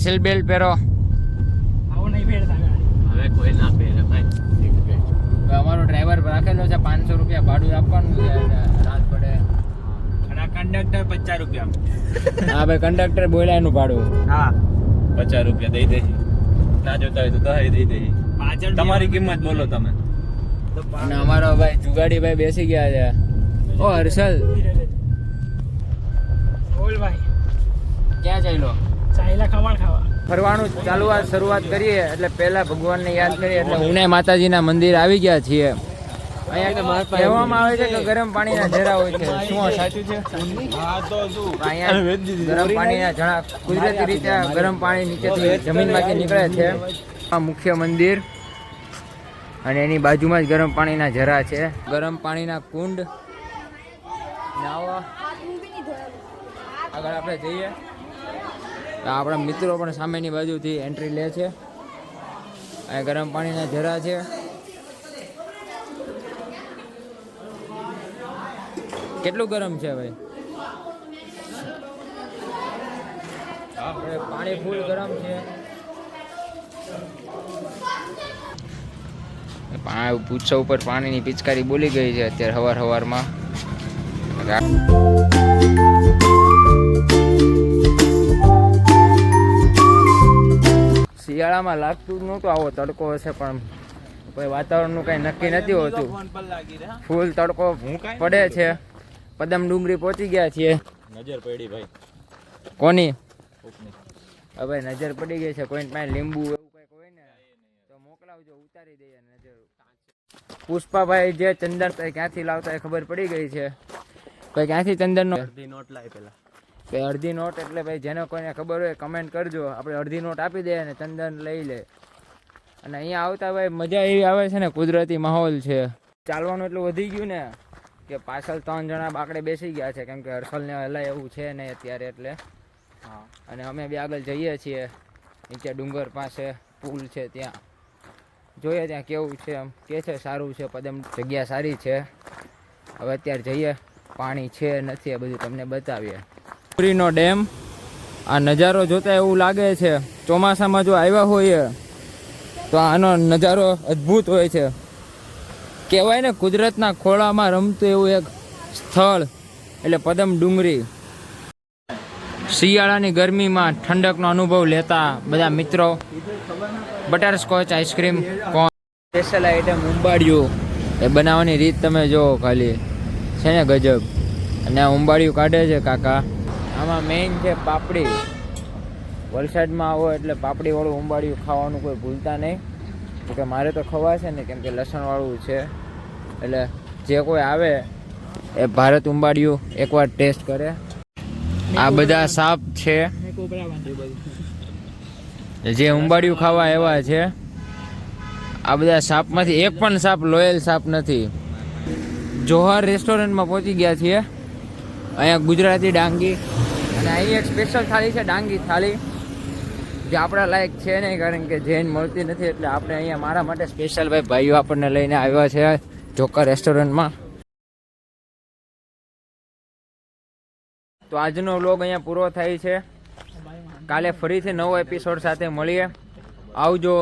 Seal belt પહેરો હવે કોઈ ના પહેરે ભાઈ. હવે અમારો ડ્રાઈવર રાખેલો છે પાંચસો રૂપિયા ભાડું આપવાનું છે રાત પડે. અને આ કંડક્ટર પચાસ રૂપિયા હા ભાઈ કંડક્ટર બોલ્યા એનું ભાડું. હા. પચાસ રૂપિયા દઈ દે ના જોતા હોય તો દહાઈ દઈ દે પાછળ તમારી કિંમત બોલો તમે. અને અમારો ભાઈ જુગાડી ભાઈ બેસી ગયા છે. ઓ હર્ષલ. બોલ ભાઈ. ક્યાં ચાલ્યો? ચાયલા ખમણ ખાવા. ફરવાનું ચાલુ શરૂઆત કરીએ એટલે પહેલા ભગવાનને યાદ કરીએ એટલે ઉને માતાજીના મંદિર આવી ગયા છીએ. અહીંયા કહેવામાં આવે છે કે ગરમ પાણીના ઝરા હોય છે. શું સાચું છે? હા તો શું? અહીંયા ગરમ પાણીના ઝરા કુદરતી રીતે ગરમ પાણી નીચેથી જમીનમાંથી નીકળે છે. આ મુખ્ય મંદિર. અને એની બાજુમાં જ ગરમ પાણીના ઝરા છે. ગરમ પાણીના કુંડ. નાવા આગળ આપણે જઈએ. આપણા મિત્રો પણ સામેની બાજુથી એન્ટ્રી લે છે. અને ગરમ પાણીના ઝરા છે. કેટલું ગરમ છે ભાઈ? પાણી ફૂલ ગરમ છે. પૂછા ઉપર પાણીની પિચકારી બોલી ગઈ છે અત્યારે હવાર હવારમાં. શિયાળામાં લાગતું જ નહોતું આવો તડકો હશે પણ કોઈ વાતાવરણનું કઈ નક્કી નથી હોતું. ફૂલ તડકો પડે છે. પદમ ડુંગરી પહોંચી ગયા છીએ. નજર પડી ભાઈ. કોની? હવે ભાઈ નજર પડી ગઈ છે. કોઈ પાસે લીંબુ એવું કંઈક હોય ને તો મોકલાવજો ઉતારી દઈએ નજર. પુષ્પાભાઈ જે ચંદન ક્યાંથી લાવતા એ ખબર પડી ગઈ છે. ભાઈ ક્યાંથી ચંદનનો અડધી નોટ લાય પેલા. ભાઈ અડધી નોટ એટલે ભાઈ જેને કોઈને ખબર હોય કમેન્ટ કરજો. આપણે અડધી નોટ આપી દઈએ અને ચંદન લઈ લે. અને અહીંયા આવતા ભાઈ મજા એવી આવે છે ને કુદરતી માહોલ છે. ચાલવાનું એટલું વધી ગયું ને કે પાછળ ત્રણ જણા બાકડે બેસી ગયા છે કેમ કે હર્ષલને હલાય એવું છે નહીં અત્યારે એટલે. હા. અને અમે બી આગળ જઈએ છીએ. નીચે ડુંગર પાસે પુલ છે ત્યાં. જોઈએ ત્યાં કેવું છે એમ. કે છે સારું છે પદમ જગ્યા સારી છે. હવે અત્યારે જઈએ. પાણી છે નથી એ બધું તમને બતાવીએ. પુરીનો ડેમ. આ નજારો જોતા એવું લાગે છે, ચોમાસામાં જો આવ્યા હોઈએ, તો આનો નજારો અદ્ભુત હોય છે. કહેવાય ને, કુદરતના ખોળામાં રમતું એવું એક સ્થળ, એટલે પદમ ડુંગરી. શિયાળાની ગરમીમાં ઠંડકનો અનુભવ લેતા બધા મિત્રો butterscotch ice cream cone special item ઉંબાડિયું. એ બનાવવાની રીત તમે જુઓ ખાલી. છે ને ગજબ. અને ઉંબાડિયું કાઢે છે કાકા. આમાં મેઇન છે પાપડી વલસાડમાં આવો એટલે પાપડીવાળું ઉંબાડિયું ખાવાનું કોઈ ભૂલતા નહીં. કે મારે તો ખવાશે ને, કેમ કે લસણવાળું છે. એટલે જે કોઈ આવે એ ભારત ઉંબાડિયું એકવાર ટેસ્ટ કરે. આ બધા સાપ છે. જે ઉંબાડિયું ખાવા એવા છે, આ બધા સાપમાંથી એક પણ સાપ લોયલ સાપ નથી. જોહર રેસ્ટોરન્ટમાં પહોંચી ગયા છીએ. અહીંયા ગુજરાતી ડાંગી અને અહીં એક સ્પેશિયલ થાળી છે, ડાંગી થાળી. જે આપણા લાયક છે નહીં, કારણ કે જૈન મળતી નથી, એટલે આપણે અહીંયા મારા માટે સ્પેશિયલ ભાઈ ભાઈઓ આપણને લઈને આવ્યા છે જોકા રેસ્ટોરન્ટમાં તો આજનો વ્લોગ અહીંયા પૂરો થાય છે. કાલે ફરીથી નવો એપિસોડ સાથે મળીએ. આવજો.